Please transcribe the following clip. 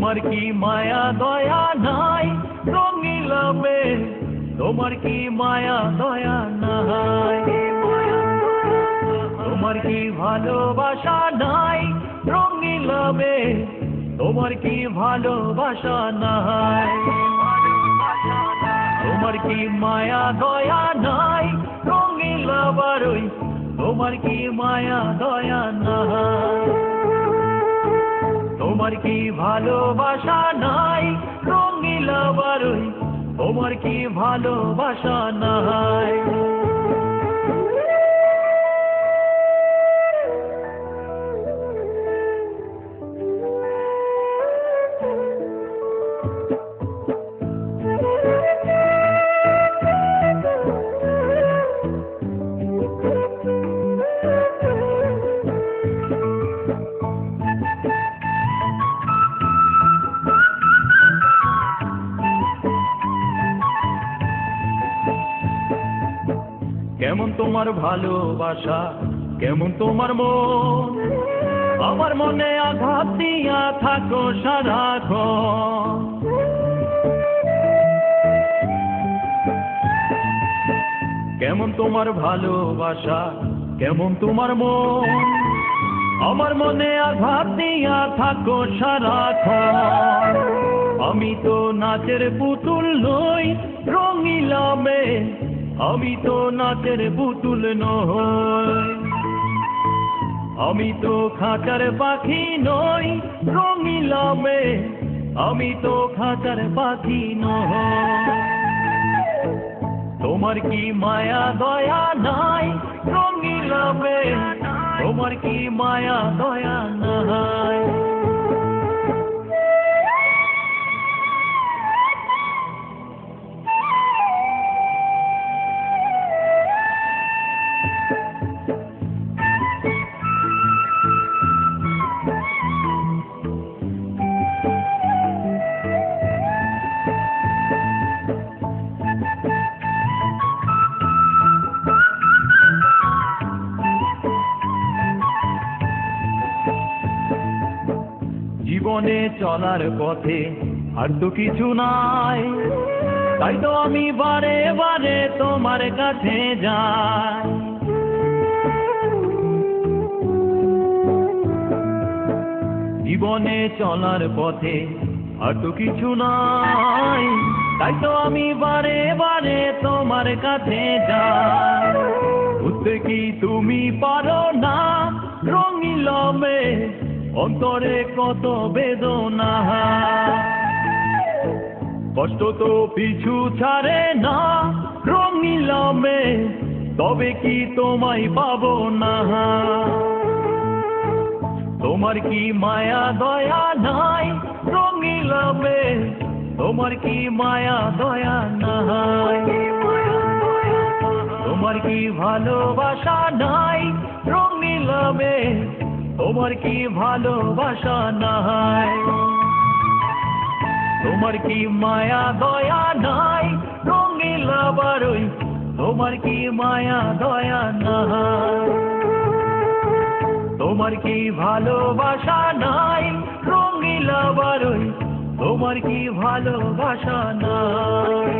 তোমার কি মায়া, দয়া নাই? রঙিলামে তোমার কি মায়া, দয়া নাই? তোমার কি ভালোবাসা নাই? রঙিলামে তোমার কি ভালোবাসা নাই? তোমার কি মায়া, দয়া নাই? রঙিলা বারই, তোমার কি মায়া, দয়া নাই? তোমার কি ভালোবাসা নাই? রঙিলা বারই তোমার কি ভালোবাসা নাই? কেমন তোমার ভালোবাসা, কেমন তোমার মন? আমার মনে আঘাত দিয়া থাকো সারাক্ষণ। কেমন তোমার ভালোবাসা, কেমন তোমার মন? আমার মনে আঘাত দিয়া থাকো সারাক্ষণ। আমি তো নাচের পুতুল নই রঙিলামে আমি তো নাচের পুতুল নই। আমি তো খাঁচার পাখি নই রঙিলামে আমি তো খাঁচার পাখি নই। তোমার কি মায়া, দয়া নাই রঙিলামে তোমার কি মায়া, দয়া চলার পথে আর তো কিছু নাই। তাই তো আমি বারে বারে তোমার কাছে যাই। জীবনে চলার পথে আর তো কিছু নাই। তাই তো আমি বারে বারে তোমার কাছে যাই। বুঝতে কি তুমি পারো না রঙিলমে অন্তরে কত বেদনা। কষ্ট তো পিছু ছাড়ে না রঙিলামে তবে কি তোমায় পাবো না? তোমার কি মায়া, দয়া নাই? রঙিলামে তোমার কি মায়া, দয়া নাই? তোমার কি ভালোবাসা নাই? রঙিলামে তোমার কি ভালোবাসা নাই? তোমার কি মায়া, দয়া নাই? রঙিলা বারই তোমার কি মায়া, দয়া নাই? তোমার কি ভালোবাসা নাই? রঙিলা বারই তোমার কি ভালোবাসা নাই?